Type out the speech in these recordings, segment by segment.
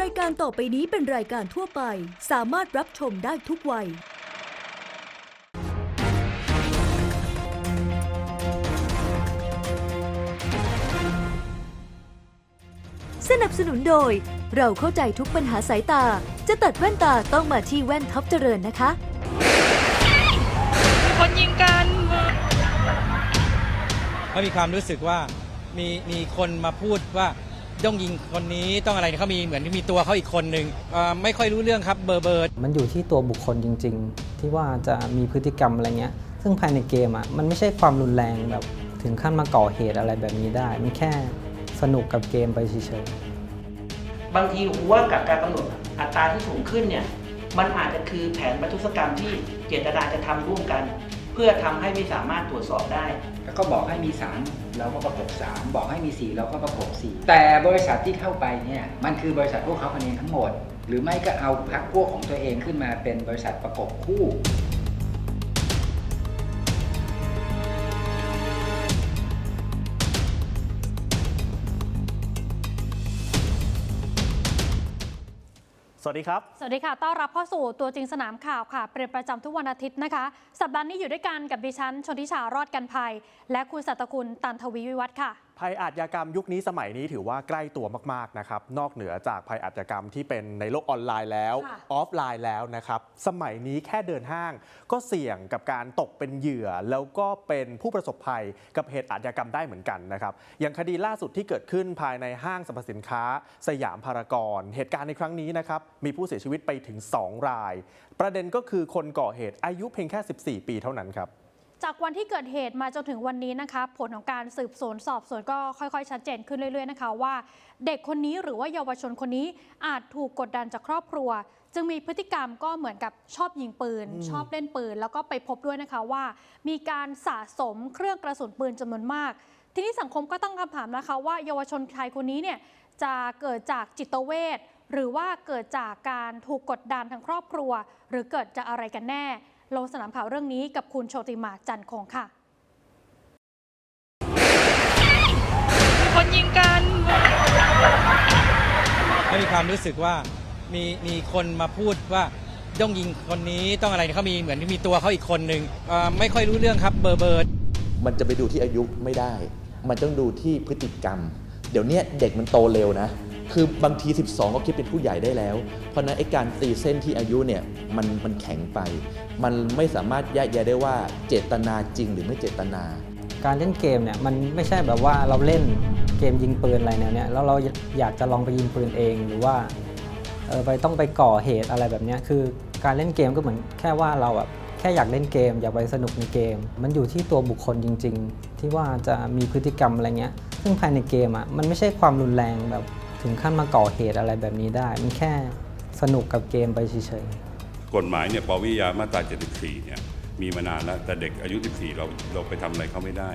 รายการต่อไปนี้เป็นรายการทั่วไป สามารถรับชมได้ทุกวัย สนับสนุนโดย เราเข้าใจทุกปัญหาสายตา จะตัดแว่นตาต้องมาที่แว่นท็อปเจริญนะคะคนยิงกันเขามีความรู้สึกว่ามีมีคนมาพูดว่า ต้องยิงคนนี้ต้องอะไรเขามีเหมือนมีตัวเขาอีกคนหนึ่งเอ่อไม่ค่อยรู้เรื่องครับเบอร์เบอร์มันอยู่ที่ตัวบุคคลจริง ๆ ที่ว่าจะมีพฤติกรรมอะไรเงี้ย ซึ่งภายในเกมอะมันไม่ใช่ความรุนแรงแบบถึงขั้นมาก่อเหตุอะไรแบบนี้ได้ มันแค่สนุกกับเกมไปเฉยๆบางทีผมว่ากับการกำหนดอัตราที่สูงขึ้นเนี่ยมันอาจจะคือแผนบรรทุศกรรมที่เจตนาจะทำร่วมกัน เพื่อทำให้ไม่สามารถตรวจสอบได้ แล้วก็บอกให้มี 3 เราก็ประกบ 3 บอกให้มี 4 เราก็ประกบ 4 แต่บริษัทที่เข้าไปเนี่ยมันคือบริษัทพวกเขาคนเองทั้งหมด หรือไม่ก็เอาพักพวกของตัวเองขึ้นมาเป็นบริษัทประกบคู่ สวัสดีครับ สวัสดีค่ะ ต้อนรับเข้าสู่ตัวจริงสนามข่าวค่ะ เป็นประจำทุกวันอาทิตย์นะคะ สัปดาห์นี้อยู่ด้วยกันกับดิฉัน ชนทิชารอดกันภัย และคุณสัตคุณตันทวีวิวัฒน์ค่ะภัยอาชญากรรมยุคนี้สมัยนี้ถือว่าใกล้ตัวมากๆนะครับนอกเหนือจากภัยอาชญากรรมที่เป็นในโลกออนไลน์แล้วค่ะออฟไลน์แล้วนะครับสมัยนี้แค่เดินห้าง ก็เสี่ยงกับการตกเป็นเหยื่อ แล้วก็เป็นผู้ประสบภัยกับเหตุอาชญากรรมได้เหมือนกันนะครับอย่างคดีล่าสุดที่เกิดขึ้นภายในห้างสรรพสินค้า สยามพารากอนเหตุการณ์ในครั้งนี้นะครับมีผู้เสียชีวิตไปถึง 2 ราย ประเด็นก็คือคนก่อเหตุอายุเพียงแค่ 14 ปีเท่านั้นครับ จากวันที่เกิดเหตุมาจนถึงวันนี้นะคะผลของการสืบสวนสอบสวนก็ค่อยๆ ชัดเจนขึ้นเรื่อย ๆนะคะว่า เด็กคนนี้หรือว่าเยาวชนคนนี้อาจถูกกดดันจากครอบครัว จึงมีพฤติกรรมก็เหมือนกับชอบยิงปืน ชอบเล่นปืน แล้วก็ไปพบด้วยนะคะว่า มีการสะสมเครื่องกระสุนปืนจำนวนมาก ทีนี้สังคมก็ตั้งคำถามนะคะ ว่าเยาวชนชายคนนี้เนี่ยจะเกิดจากจิตเวชหรือว่าเกิดจากการถูกกดดันทางครอบครัว หรือเกิดจากอะไรกันแน่ ลงสนามข่าวเรื่องนี้กับคุณโชติมาจันทร์คงค่ะ คนยิงกันเขามีความรู้สึกว่ามีมีคนมาพูดว่าต้องยิงคนนี้ต้องอะไรเขามีเหมือนมีตัวเขาอีกคนหนึ่งเอ่อไม่ค่อยรู้เรื่องครับเบอร์เบอร์มันจะไปดูที่อายุไม่ได้ มันต้องดูที่พฤติกรรม เดี๋ยวเนี้ยเด็กมันโตเร็วนะ คือบางที 12 ก็คิดเป็นผู้ใหญ่ได้แล้ว เพราะนั้นไอ้การตีเส้นที่อายุเนี่ยมันมันแข็งไป มันไม่สามารถแยกแยะได้ว่าเจตนาจริงหรือไม่เจตนา การเล่นเกมเนี่ยมันไม่ใช่แบบว่าเราเล่นเกมยิงปืนอะไรแนวเนี้ยแล้วเราอยากจะลองไปยิงปืนเองหรือว่าเออไปต้องไปก่อเหตุอะไรแบบเนี้ยคือการเล่นเกมก็เหมือนแค่ว่าเราแบบแค่อยากเล่นเกม อยากไปสนุกในเกม มันอยู่ที่ตัวบุคคลจริง ๆ ที่ว่าจะมีพฤติกรรมอะไรเงี้ยซึ่งภายในเกมอะมันไม่ใช่ความรุนแรงแบบ ถึงขั้นมาก่อเหตุอะไรแบบนี้ได้ มันแค่สนุกกับเกมไปเฉยๆกฎหมายเนี่ยปวิยามาตรา 74 เนี่ยมีมานานแล้ว แต่เด็กอายุ 14 เราเราไปทำอะไรเขาไม่ได้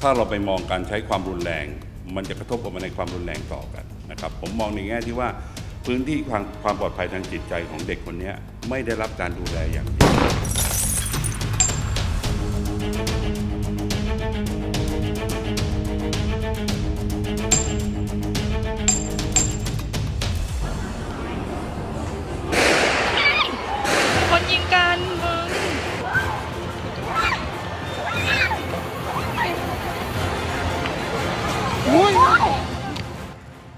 ถ้าเราไปมองการใช้ความรุนแรง มันจะกระทบกับมาในความรุนแรงต่อกันนะครับผมมองในแง่ที่ว่าพื้นที่ความความปลอดภัยทางจิตใจของเด็กคนนี้ไม่ได้รับการดูแลอย่าง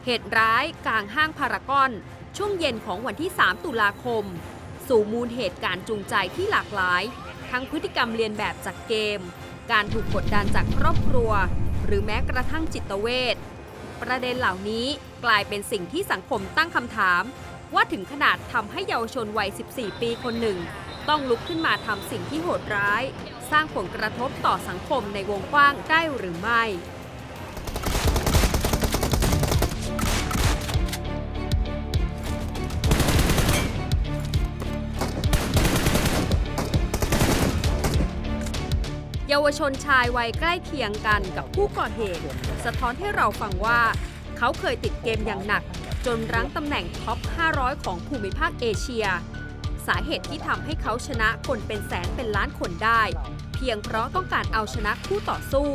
เหตุร้ายกลางห้างพารากอน ช่วงเย็นของวันที่ 3 ตุลาคม สู่มูลเหตุการณ์จูงใจที่หลากหลาย ทั้งพฤติกรรมเรียนแบบจากเกม การถูกกดดันจากครอบครัว หรือแม้กระทั่งจิตเวชประเด็นเหล่านี้กลายเป็นสิ่งที่สังคมตั้งคำถาม ว่าถึงขนาดทำให้เยาวชนวัย 14 ปีคนหนึ่ง ต้องลุกขึ้นมาทำสิ่งที่โหดร้าย สร้างผลกระทบต่อสังคมในวงกว้างได้หรือไม่ เยาวชนชายวัยใกล้เคียงกันกับผู้ก่อเหตุ สะท้อนให้เราฟังว่า เขาเคยติดเกมอย่างหนัก จนรั้งตำแหน่งท็อป 500 ของภูมิภาคเอเชีย สาเหตุที่ทำให้เขาชนะคนเป็นแสนเป็นล้านคนได้ เพียงเพราะต้องการเอาชนะคู่ต่อสู้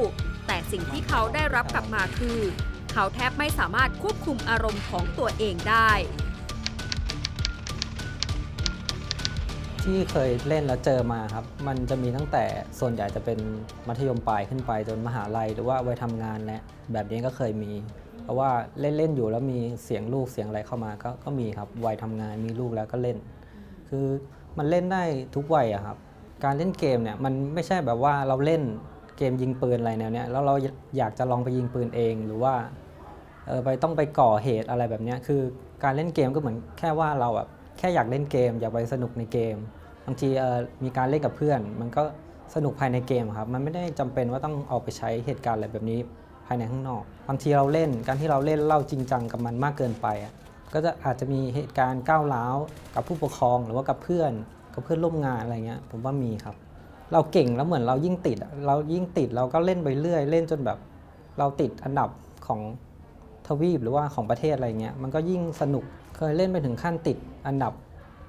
แต่สิ่งที่เขาได้รับกลับมาคือ เขาแทบไม่สามารถควบคุมอารมณ์ของตัวเองได้ ที่เคยเล่นแล้วเจอมาครับ มันจะมีตั้งแต่ส่วนใหญ่จะเป็นมัธยมปลายขึ้นไปจนมหาลัยหรือว่าวัยทำงานและแบบนี้ก็เคยมี เพราะว่าเล่นเล่นๆอยู่แล้วมีเสียงลูกเสียงอะไรเข้ามาก็ก็มีครับวัยทำงานมีลูกแล้วก็เล่น คือมันเล่นได้ทุกวัยอะครับ การเล่นเกมเนี่ยมันไม่ใช่แบบว่าเราเล่นเกมยิงปืนอะไรแนวเนี้ยแล้วเราอยากจะลองไปยิงปืนเองหรือว่าเออไปต้องไปก่อเหตุอะไรแบบเนี้ยคือการเล่นเกมก็เหมือนแค่ว่าเราแบบ แค่อยากเล่นเกม อยากไปสนุกในเกม บางทีมีการเล่นกับเพื่อน มันก็สนุกภายในเกมครับ มันไม่ได้จำเป็นว่าต้องออกไปใช้เหตุการณ์อะไรแบบนี้ภายในข้างนอก บางทีเราเล่นการที่เราเล่นเราจริงจังกับมันมากเกินไปอะก็จะอาจจะมีเหตุการณ์ก้าวร้าวกับผู้ปกครองหรือว่ากับเพื่อน กับเพื่อนร่วมงานอะไรเงี้ย ผมว่ามีครับ เราเก่งแล้วเหมือนเรายิ่งติด เรายิ่งติดเราก็เล่นไปเรื่อย เล่นจนแบบ เราติดอันดับของ ทวีปหรือว่าของประเทศอะไรเงี้ยมันก็ยิ่งสนุกเคยเล่นไปถึงขั้นติดอันดับ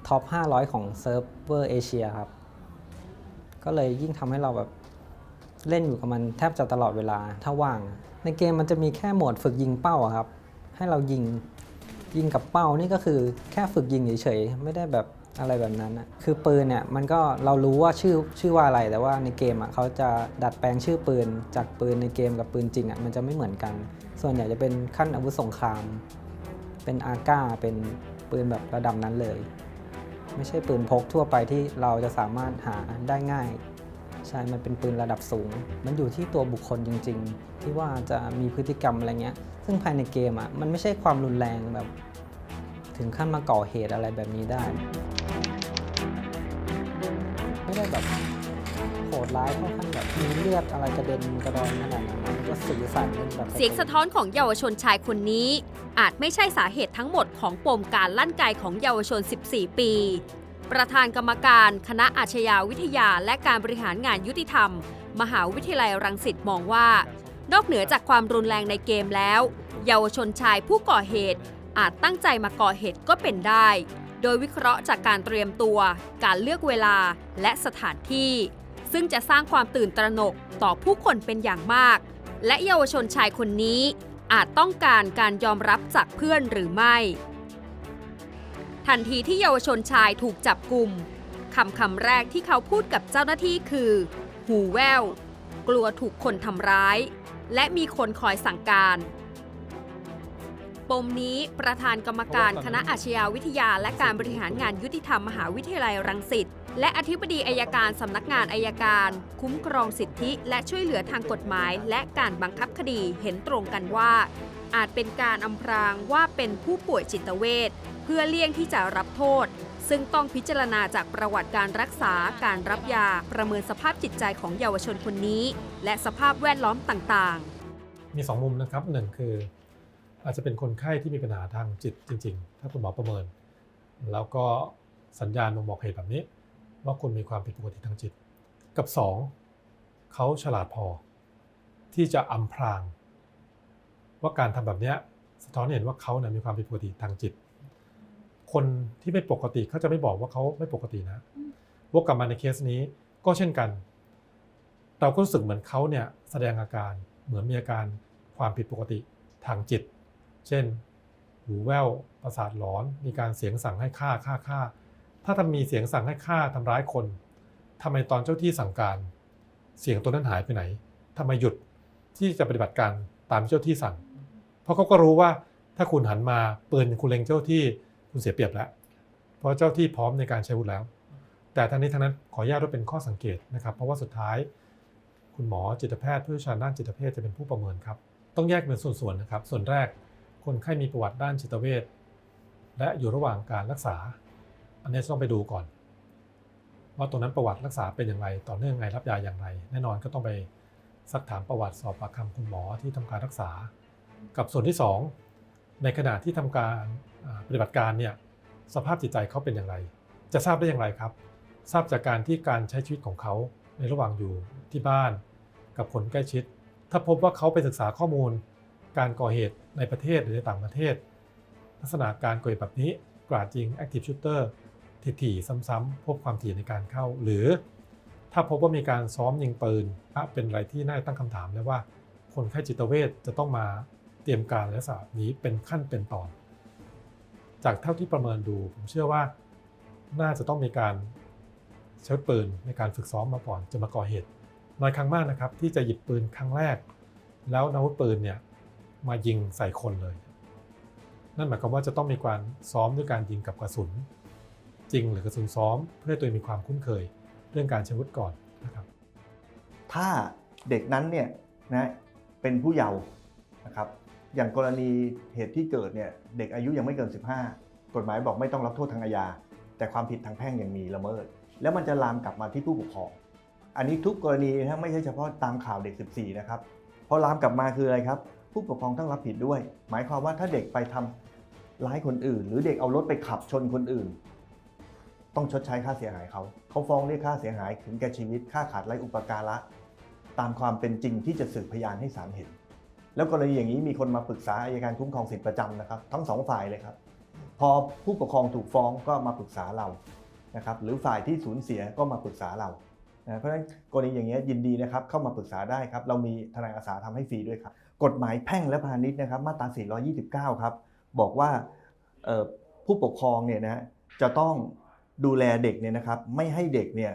ท็อป 500 ของเซิร์ฟเวอร์เอเชียครับ ก็เลยยิ่งทำให้เราแบบเล่นอยู่กับมันแทบจะตลอดเวลาถ้าว่าง ในเกมมันจะมีแค่โหมดฝึกยิงเป้าครับ ให้เรายิงยิงกับเป้านี่ก็คือแค่ฝึกยิงเฉยๆไม่ได้แบบอะไรแบบนั้นอะคือปืนเนี่ยมันก็เรารู้ว่าชื่อชื่อว่าอะไรแต่ว่าในเกมอะเขาจะดัดแปลงชื่อปืนจากปืนในเกมกับปืนจริงอะมันจะไม่เหมือนกัน ส่วนใหญ่จะเป็นขั้นอาวุธสงคราม เป็นอาก้า เป็นปืนแบบระดับนั้นเลย ไม่ใช่ปืนพกทั่วไปที่เราจะสามารถหาได้ง่าย ใช่ มันเป็นปืนระดับสูง มันอยู่ที่ตัวบุคคลจริง ๆ ที่ว่าจะมีพฤติกรรมอะไรเงี้ย ซึ่งภายในเกมอะ มันไม่ใช่ความรุนแรงแบบ ถึงขั้นมาก่อเหตุอะไรแบบนี้ได้ ไม่ได้แบบ ดร้ายเข้าขั้นแบบมีเลือดอะไรกระเด็นกระดอนขนาดนั้นมันก็สีสันเป็นแบบเสียงสะท้อนของเยาวชนชายคนนี้ อาจไม่ใช่สาเหตุทั้งหมดของปมการลั่นไกของเยาวชน 14 ปี ประธานกรรมการคณะอาชญาวิทยาและการบริหารงานยุติธรรม มหาวิทยาลัยรังสิตมองว่า นอกเหนือจากความรุนแรงในเกมแล้ว เยาวชนชายผู้ก่อเหตุ อาจตั้งใจมาก่อเหตุก็เป็นได้ โดยวิเคราะห์จากการเตรียมตัว การเลือกเวลาและสถานที่ ซึ่งจะสร้างความตื่นตระหนกต่อผู้คนเป็นอย่างมาก และเยาวชนชายคนนี้อาจต้องการการยอมรับจากเพื่อนหรือไม่ ทันทีที่เยาวชนชายถูกจับกลุ่มคำคำแรกที่เขาพูดกับเจ้าหน้าที่คือ หูแวว กลัวถูกคนทำร้าย และมีคนคอยสั่งการ ปมนี้ประธานกรรมการคณะอาชญาวิทยา และการบริหารงานยุติธรรมมหาวิทยาลัยรังสิตและอธิบดีอายการสำนักงานอายการ คุ้มครองสิทธิ และช่วยเหลือทางกฎหมาย และการบังคับคดีเห็นตรงกันว่า อาจเป็นการอำพรางว่าเป็นผู้ป่วยจิตเวชเพื่อเลี่ยงที่จะรับโทษ ซึ่งต้องพิจารณาจากประวัติการรักษาการรับยาประเมินสภาพจิตใจของเยาวชนคนนี้ และสภาพแวดล้อมต่างๆ มี 2 มุมนะครับหนึ่งคือ อาจจะเป็นคนไข้ที่มีปัญหาทางจิตจริง ๆ ถ้าคุณหมอประเมิน แล้วก็สัญญาณบ่งบอกเหตุแบบนี้ ว่าคุณมีความผิดปกติทางจิต กับ 2เขาฉลาดพอ ที่จะอำพราง ว่าการทำแบบนี้สะท้อนเห็นว่าเขาเนี่ยมีความผิดปกติทางจิต คนที่ไม่ปกติเขาจะไม่บอกว่าเขาไม่ปกตินะวกกลับมาในเคสนี้ก็เช่นกัน เราก็รู้สึกเหมือนเขาเนี่ยแสดงอาการเหมือนมีอาการความผิดปกติทางจิต เช่น หูแว่วประสาทหลอนมีการเสียงสั่งให้ฆ่าฆ่าฆ่าถ้าทำมีเสียงสั่งให้ฆ่าทำร้ายคนทำไมตอนเจ้าที่สั่งการ เสียงตัวนั้นหายไปไหนทำไมหยุดที่จะปฏิบัติการตามเจ้าที่สั่ง เพราะเขาก็รู้ว่าถ้าคุณหันมาปืนคุณเล็งเจ้าที่คุณเสียเปรียบแล้ว เพราะเจ้าที่พร้อมในการใช้วุธแล้ว แต่ทั้งนี้ทั้งนั้นขออนุญาตว่าเป็นข้อสังเกตนะครับ เพราะว่าสุดท้าย คุณหมอจิตแพทย์ผู้เชี่ยวชาญด้านจิตเภทจะเป็นผู้ประเมินครับ ต้องแยกเป็นส่วนๆนะครับ ส่วนแรก คนไข้มีประวัติด้านจิตเวชและอยู่ระหว่างการรักษา อันนี้ต้องไปดูก่อน ว่าตรงนั้นประวัติรักษาเป็นอย่างไร ต่อเนื่องไงรับยาอย่างไร แน่นอนก็ต้องไปซักถามประวัติสอบปากคำคุณหมอที่ทำการรักษา กับส่วนที่ 2 ในขณะที่ทำการปฏิบัติการเนี่ยสภาพจิตใจเขาเป็นอย่างไร จะทราบได้อย่างไรครับ ทราบจากการที่การใช้ชีวิตของเขาในระหว่างอยู่ที่บ้าน กับคนใกล้ชิด ถ้าพบว่าเขาไปศึกษาข้อมูล การก่อเหตุในประเทศหรือในต่างประเทศ ลักษณะการก่อเหตุแบบนี้กราดยิง Active Shooter ถี่ๆซ้ำๆพบความถี่ในการเข้า หรือ ถ้าพบว่ามีการซ้อมยิงปืนเป็นอะไรที่น่าตั้งคำถามแล้วว่า คนไข้จิตเวชจะต้องมาเตรียมการและสานี้เป็นขั้นเป็นตอน จากเท่าที่ประเมินดูผมเชื่อว่าน่าจะต้องมีการใช้ปืนในการฝึกซ้อมมาก่อนจะมาก่อเหตุน้อยครั้งมากนะครับ ที่จะหยิบปืนครั้งแรก แล้วอาวุธปืนเนี่ย มายิงใส่คนเลย นั่นหมายความว่าจะต้องมีการซ้อมด้วยการยิงกับกระสุน จริงหรือกระสุนซ้อม เพื่อให้ตัวเองมีความคุ้นเคย เรื่องการใช้อาวุธก่อนนะครับ ถ้าเด็กนั้นเนี่ยนะเป็นผู้เยาว์นะครับอย่างกรณีเหตุที่เกิดเนี่ยเด็กอายุยังไม่เกิน 15 กฎหมายบอกไม่ต้องรับโทษทางอาญา แต่ความผิดทางแพ่งยังมีละเมิด แล้วมันจะลามกลับมาที่ผู้ปกครอง อันนี้ทุกกรณีนะไม่ใช่เฉพาะตามข่าวเด็ก 14 นะครับพอลามกลับมาคืออะไรครับ ผู้ปกครองต้องรับผิดด้วย หมายความว่าถ้าเด็กไปทำร้ายคนอื่น หรือเด็กเอารถไปขับชนคนอื่น ต้องชดใช้ค่าเสียหายเขา เขาฟ้องเรียกค่าเสียหายถึงแก่ชีวิตค่าขาดไร้อุปการะ ตามความเป็นจริงที่จะสืบพยานให้ศาลเห็น แล้วกรณีอย่างนี้มีคนมาปรึกษาอายการคุ้มครองสิทธิประจำนะครับ ทั้งสองฝ่ายเลยครับ พอผู้ปกครองถูกฟ้องก็มาปรึกษาเรานะครับหรือฝ่ายที่สูญเสียก็มาปรึกษาเรานะเพราะฉะนั้นกรณีอย่างนี้ยยินดีนะครับเข้ามาปรึกษาได้ครับ เรามีทนายอาสาทำให้ฟรีด้วยครับ กฎหมายแพ่งและพาณิชย์นะครับมาตรา 429 ครับ บอกว่าผู้ปกครองเนี่ยนะฮะจะต้องดูแลเด็กเนี่ยนะครับไม่ให้เด็กเนี่ย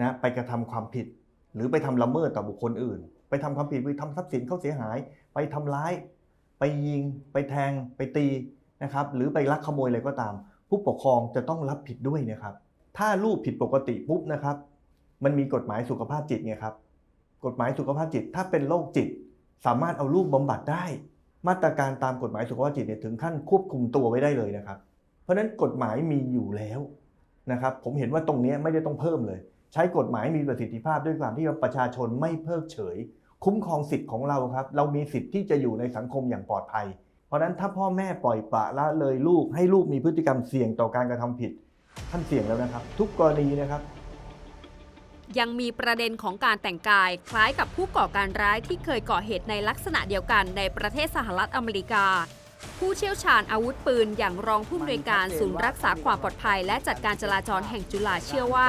นะไปกระทำความผิด หรือไปทำละเมิดต่อบุคคลอื่น ไปทำความผิดไปทำทรัพย์สินเขาเสียหาย ไปทำร้าย ไปยิง ไปแทง ไปตีนะครับหรือไปลักขโมยอะไรก็ตาม ผู้ปกครองจะต้องรับผิดด้วยนะครับ ถ้าลูกผิดปกติปุ๊บนะครับ มันมีกฎหมายสุขภาพจิตไงครับกฎหมายสุขภาพจิตถ้าเป็นโรคจิต สามารถเอาลูกบำบัดได้ มาตรการตามกฎหมายสุขภาพจิตเนี่ยถึงขั้นควบคุมตัวไว้ได้เลยนะครับ เพราะฉะนั้นกฎหมายมีอยู่แล้วนะครับ ผมเห็นว่าตรงนี้ไม่ได้ต้องเพิ่มเลย ใช้กฎหมายมีประสิทธิภาพด้วยความที่ประชาชนไม่เพิกเฉย คุ้มครองสิทธิ์ของเราครับ เรามีสิทธิ์ที่จะอยู่ในสังคมอย่างปลอดภัย เพราะฉะนั้นถ้าพ่อแม่ปล่อยปละละเลยลูกให้ลูกมีพฤติกรรมเสี่ยงต่อการกระทำผิด ท่านเสี่ยงแล้วนะครับ ทุกกรณีนะครับ ยังมีประเด็นของการแต่งกาย คล้ายกับผู้ก่อการร้ายที่เคยก่อเหตุในลักษณะเดียวกันในประเทศสหรัฐอเมริกา ผู้เชี่ยวชาญอาวุธปืนอย่างรองผู้อำนวยการศูนย์รักษาความปลอดภัย และจัดการจราจรแห่งจุฬาเชื่อว่า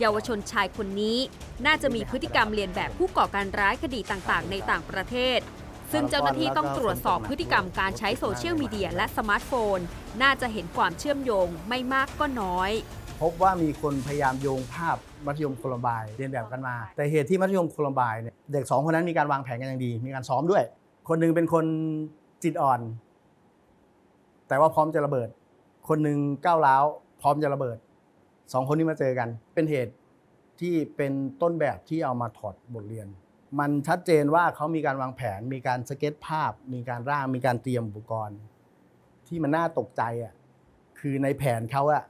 เยาวชนชายคนนี้ น่าจะมีพฤติกรรมเลียนแบบผู้ก่อการร้ายคดีต่างๆ ในต่างประเทศซึ่งเจ้าหน้าที่ต้องตรวจสอบพฤติกรรมการใช้โซเชียลมีเดียและสมาร์ทโฟน น่าจะเห็นความเชื่อมโยงไม่มากก็น้อย พบว่ามีคนพยายามโยงภาพ มัธยมโคลัมบน์เรียนแบบกันมา แต่เหตุที่มัธยมโคลัมบน์เนี่ยเด็กสองคนนั้นมีการวางแผนกันอย่างดี มีการซ้อมด้วย คนหนึงเป็นคนจิตอ่อน แต่ว่าพร้อมจะระเบิด คนหนึ่งก้าวร้าวพร้อมจะระเบิดสองคนนี้มาเจอกัน เป็นเหตุที่เป็นต้นแบบที่เอามาถอดบทเรียน มันชัดเจนว่าเขามีการวางแผน มีการสเก็ตภาพ มีการร่างมีการเตรียมอุปกรณ์ ที่มันน่าตกใจอะคือในแผนเขาอะ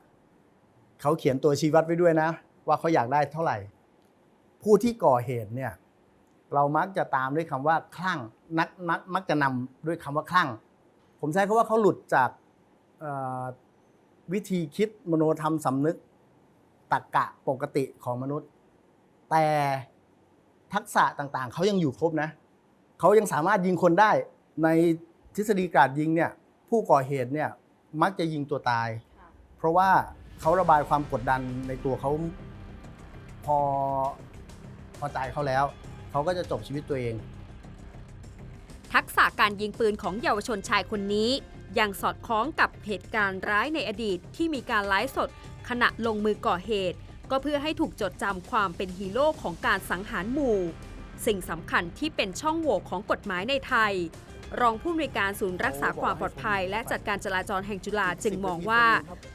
เขาเขียนตัวชี้วัดไว้ด้วยนะ ว่าเขาอยากได้เท่าไหร่ ผู้ที่ก่อเหตุเนี่ยเรามักจะตามด้วยคำว่าคลั่งนักมักมักจะนำด้วยคำว่าคลั่ง ผมใช้คำว่าเขาหลุดจากวิธีคิดมโนธรรมสำนึกตรกกะปกติของมนุษย์ แต่ทักษะต่างๆ เขายังอยู่ครบนะเขายังสามารถยิงคนได้ในทฤษฎีกาดยิงเนี่ยผู้ก่อเหตุเนี่ยมักจะยิงตัวตาย เพราะว่าเขาระบายความกดดันในตัวเขา พอพอใจเขาแล้ว เขาก็จะจบชีวิตตัวเอง ทักษะการยิงปืนของเยาวชนชายคนนี้ ยังสอดคล้องกับเหตุการณ์ร้ายในอดีตที่มีการไลฟ์สด ขณะลงมือก่อเหตุ ก็เพื่อให้ถูกจดจำความเป็นฮีโร่ของการสังหารหมู่ สิ่งสำคัญที่เป็นช่องโหว่ของกฎหมายในไทย รองผู้อำนวยการศูนย์รักษาความปลอดภัย และจัดการจราจรแห่งจุฬาจึงมองว่า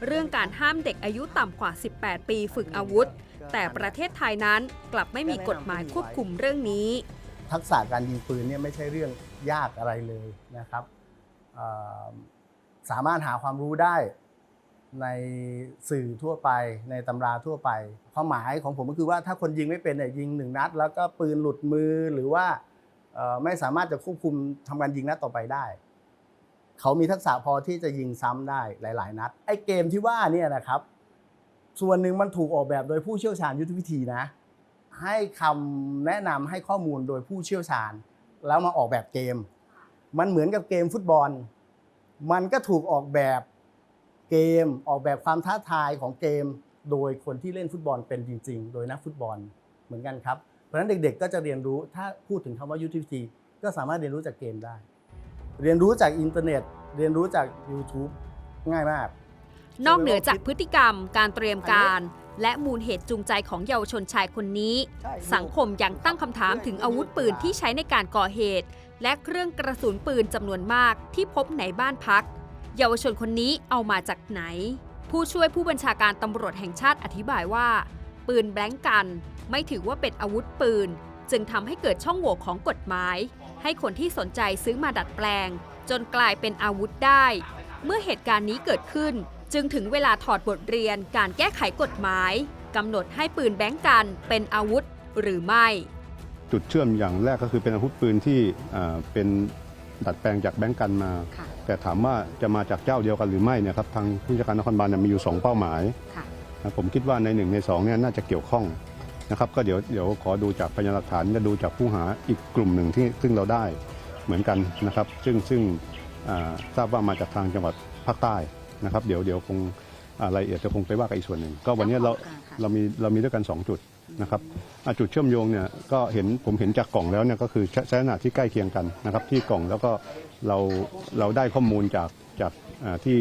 เรื่องการห้ามเด็กอายุต่ำกว่า 18 ปีฝึกอาวุธ แต่ประเทศไทยนั้นกลับไม่มีกฎหมายควบคุมเรื่องนี้ ทักษะการยิงปืนเนี่ยไม่ใช่เรื่องยากอะไรเลยนะครับเอ่อสามารถหาความรู้ได้ในสื่อทั่วไปในตำราทั่วไปความหมายของผมก็คือว่าถ้าคนยิงไม่เป็นเนี่ยยิงหนึ่งนัด แล้วก็ปืนหลุดมือหรือว่าเอ่อไม่สามารถจะควบคุมทำการยิงนัดต่อไปได้ เขามีทักษะพอที่จะยิงซ้ำได้หลาย ๆ นัดไอ้เกมที่ว่าเนี่ยนะครับ ส่วนหนึ่งมันถูกออกแบบโดยผู้เชี่ยวชาญยุทธวิธีนะ ให้คำแนะนำให้ข้อมูลโดยผู้เชี่ยวชาญ แล้วมาออกแบบเกม มันเหมือนกับเกมฟุตบอล มันก็ถูกออกแบบเกมออกแบบความท้าทายของเกม โดยคนที่เล่นฟุตบอลเป็นจริง ๆ โดยนักฟุตบอลเหมือนกันครับเพราะฉะนั้นเด็กๆ ก็จะเรียนรู้ถ้าพูดถึงคำว่ายุทธวิธี ก็สามารถเรียนรู้จากเกมได้ เรียนรู้จากอินเทอร์เน็ต เรียนรู้จาก YouTube ง่ายมาก นอกเหนือจากพฤติกรรม การเตรียมการ และมูลเหตุจูงใจของเยาวชนชายคนนี้ สังคมยังตั้งคำถามถึงอาวุธปืนที่ใช้ในการก่อเหตุ และเครื่องกระสุนปืนจำนวนมากที่พบในบ้านพัก เยาวชนคนนี้เอามาจากไหน ผู้ช่วยผู้บัญชาการตำรวจแห่งชาติอธิบายว่า ปืนแบล็งกัน ไม่ถือว่าเป็นอาวุธปืน จึงทำให้เกิดช่องโหว่ของกฎหมาย ให้คนที่สนใจซื้อมาดัดแปลง จนกลายเป็นอาวุธได้ เมื่อเหตุการณ์นี้เกิดขึ้น จึงถึงเวลาถอดบทเรียนการแก้ไขกฎหมายกำหนดให้ปืนแบงก์กันเป็นอาวุธหรือไม่ จุดเชื่อมอย่างแรกก็คือเป็นอาวุธปืนที่อ่าเป็นดัดแปลงจากแบงก์กันมา แต่ถามว่าจะมาจากเจ้าเดียวกันหรือไม่เนี่ยครับทางผู้จัดการนครบาลเนี่ยมีอยู่ 2 เป้าหมายนะผมคิดว่าใน1ใน2เนี่ยน่าจะเกี่ยวข้องนะครับก็เดี๋ยวเดี๋ยวขอดูจากพยานหลักฐานจะดูจากผู้หาอีกกลุ่มหนึ่งที่ซึ่งเราได้เหมือนกันนะครับ ซึ่งซึ่งอ่าทราบว่ามาจากทางจังหวัดภาคใต้ นะครับเดี๋ยวเดี๋ยวคงอ่ารายละเอียดจะคงไปว่ากันอีกส่วนหนึ่งก็วันนี้เราเรามีเรามีด้วยกัน 2 จุดนะครับอ่าจุดเชื่อมโยงเนี่ยก็เห็นผมเห็นจากกล่องแล้วเนี่ยก็คือใช้ขนาดที่ใกล้เคียงกันนะครับที่กล่องแล้วก็เราเราได้ข้อมูลจากจากอ่าที่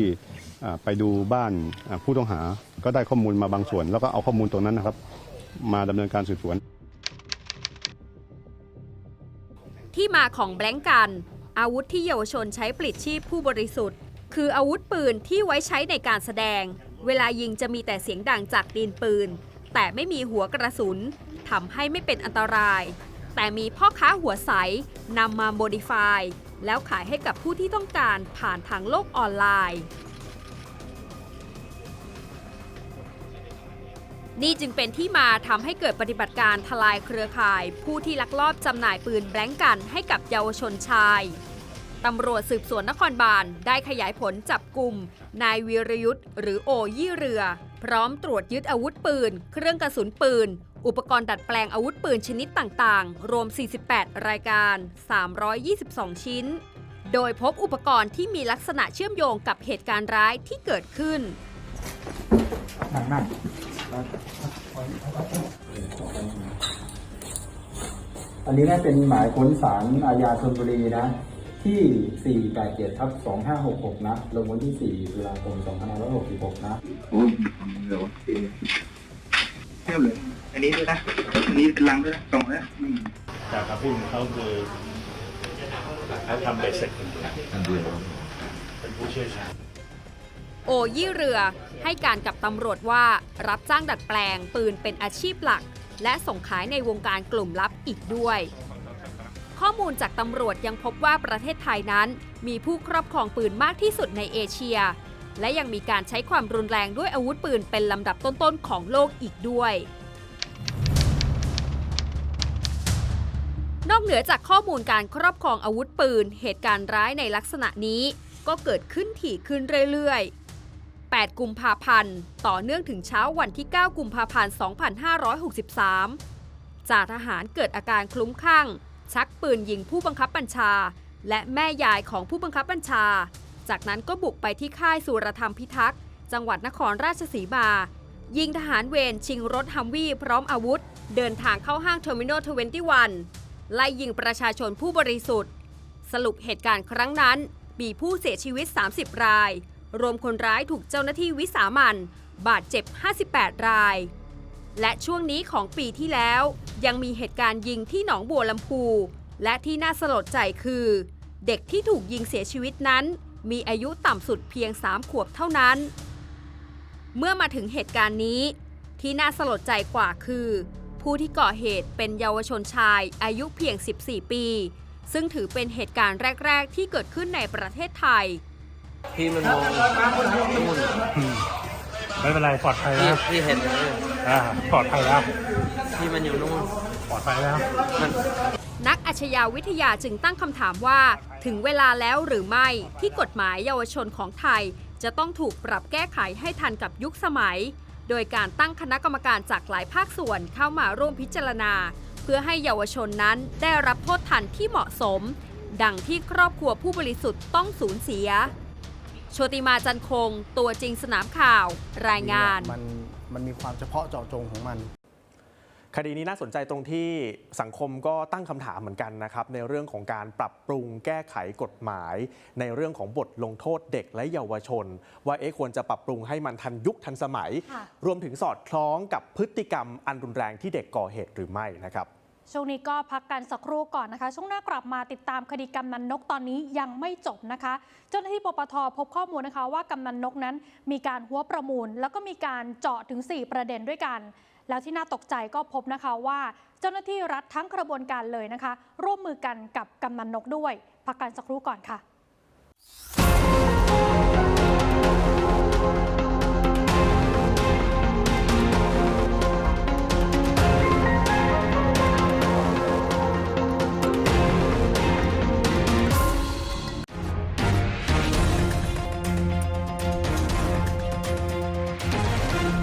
อ่าไปดูบ้านอ่าผู้ต้องหา ก็ได้ข้อมูลมาบางส่วน แล้วก็เอาข้อมูลตรงนั้นนะครับ มาดำเนินการสืบสวน ที่มาของแบงก์กัน อาวุธที่เยาวชนใช้ปลิดชีพผู้บริสุทธิ์ คืออาวุธปืนที่ไว้ใช้ในการแสดง เวลายิงจะมีแต่เสียงดังจากดินปืน แต่ไม่มีหัวกระสุนทำให้ไม่เป็นอันตราย แต่มีพ่อค้าหัวใสนำมาโมดิฟายแล้วขายให้กับผู้ที่ต้องการผ่านทางโลกออนไลน์ นี่จึงเป็นที่มาทำให้เกิดปฏิบัติการทลายเครือข่าย ผู้ที่ลักลอบจำหน่ายปืนแบล็งกันให้กับเยาวชนชาย ตำรวจสืบสวนนครบาลได้ขยายผลจับกลุ่มนายวีรยุทธ์หรือโอยี่เรือ พร้อมตรวจยึดอาวุธปืน เครื่องกระสุนปืน อุปกรณ์ดัดแปลงอาวุธปืนชนิดต่างๆ รวม 48 รายการ 322 ชิ้น โดยพบอุปกรณ์ที่มีลักษณะเชื่อมโยงกับเหตุการณ์ร้ายที่เกิดขึ้นอันนี้น่าเป็นหมายค้นศาลอาญาธนบุรีนะ ที่ 487ทับ2566 นะ ลงวันที่ 4 ตุลาคม 2566 นะโอ้ยเดี๋ยวเทียบเลย อันนี้ด้วยนะ อันนี้เป็นลังด้วยนะกล่องนะอืมจากคำพูดของเขาคือเขาทำเบสิกเป็นผู้เชี่ยวชาญโอยี่เรือให้การกับตำรวจว่ารับจ้างดัดแปลงปืนเป็นอาชีพหลัก และส่งขายในวงการกลุ่มลับอีกด้วย ข้อมูลจากตำรวจยังพบว่าประเทศไทยนั้น มีผู้ครอบครองปืนมากที่สุดในเอเชีย และยังมีการใช้ความรุนแรงด้วยอาวุธปืนเป็นลำดับต้นๆของโลกอีกด้วย นอกเหนือจากข้อมูลการครอบครองอาวุธปืน เหตุการณ์ร้ายในลักษณะนี้ก็เกิดขึ้นถี่ขึ้นเรื่อยๆ 8 กุมภาพันธ์ ต่อเนื่องถึงเช้าวันที่ 9 กุมภาพันธ์ 2563 จ่าทหารเกิดอาการคลุ้มคลั่ง ชักปืนยิงผู้บังคับบัญชา และแม่ยายของผู้บังคับบัญชา จากนั้นก็บุกไปที่ค่ายสุรธรรมพิทักษ์ จังหวัดนครราชสีมา ยิงทหารเวรชิงรถฮัมวี่พร้อมอาวุธ เดินทางเข้าห้างเทอร์มินอล21ไล่ยิงประชาชนผู้บริสุทธิ์ สรุปเหตุการณ์ครั้งนั้น มีผู้เสียชีวิต 30 ราย รวมคนร้ายถูกเจ้าหน้าที่วิสามันบาดเจ็บ 58 ราย และช่วงนี้ของปีที่แล้ว ยังมีเหตุการณ์ยิงที่หนองบัวลำพู และที่น่าสลดใจคือ เด็กที่ถูกยิงเสียชีวิตนั้น มีอายุต่ำสุดเพียง 3 ขวบเท่านั้น เมื่อมาถึงเหตุการณ์นี้ ที่น่าสลดใจกว่าคือ ผู้ที่ก่อเหตุเป็นเยาวชนชายอายุเพียง 14 ปี ซึ่งถือเป็นเหตุการณ์แรก ๆ ที่เกิดขึ้นในประเทศไทย พี่มันมองนู่น ไม่เป็นไรปลอดภัยพี่แล้วพี่เห็นแล้วอ่าปลอดภัยแล้วพี่มันอยู่นู่นปลอดภัยแล้ว มัน นักอาชญาวิทยาจึงตั้งคำถามว่า ถึงเวลาแล้วหรือไม่ที่กฎหมายเยาวชนของไทย จะต้องถูกปรับแก้ไขให้ทันกับยุคสมัย โดยการตั้งคณะกรรมการจากหลายภาคส่วนเข้ามาร่วมพิจารณา เพื่อให้เยาวชนนั้นได้รับโทษทันที่เหมาะสม ดังที่ครอบครัวผู้บริสุทธิ์ต้องสูญเสีย โชติมาจันคง ตัวจริงสนามข่าว รายงาน มันมันมีความเฉพาะเจาะจงของมัน คดีนี้น่าสนใจตรงที่สังคมก็ตั้งคำถามเหมือนกันนะครับ ในเรื่องของการปรับปรุงแก้ไขกฎหมาย ในเรื่องของบทลงโทษเด็กและเยาวชน ว่าเอ๊ะควรจะปรับปรุงให้มันทันยุคทันสมัย ค่ะ รวมถึงสอดคล้องกับพฤติกรรมอันรุนแรงที่เด็กก่อเหตุหรือไม่นะครับ ช่วงนี้ก็พักกันสักครู่ก่อนนะคะ ช่วงหน้ากลับมาติดตามคดีกำนันนกตอนนี้ยังไม่จบนะคะ เจ้าหน้าที่ปปทพบข้อมูลนะคะว่ากำนันนกนั้นมีการหัวประมูล แล้วก็มีการเจาะถึง 4 ประเด็นด้วยกัน แล้วที่น่าตกใจก็พบนะคะว่า เจ้าหน้าที่รัฐทั้งกระบวนการเลยนะคะ ร่วมมือกันกับกำนันนกด้วย พักกันสักครู่ก่อนค่ะ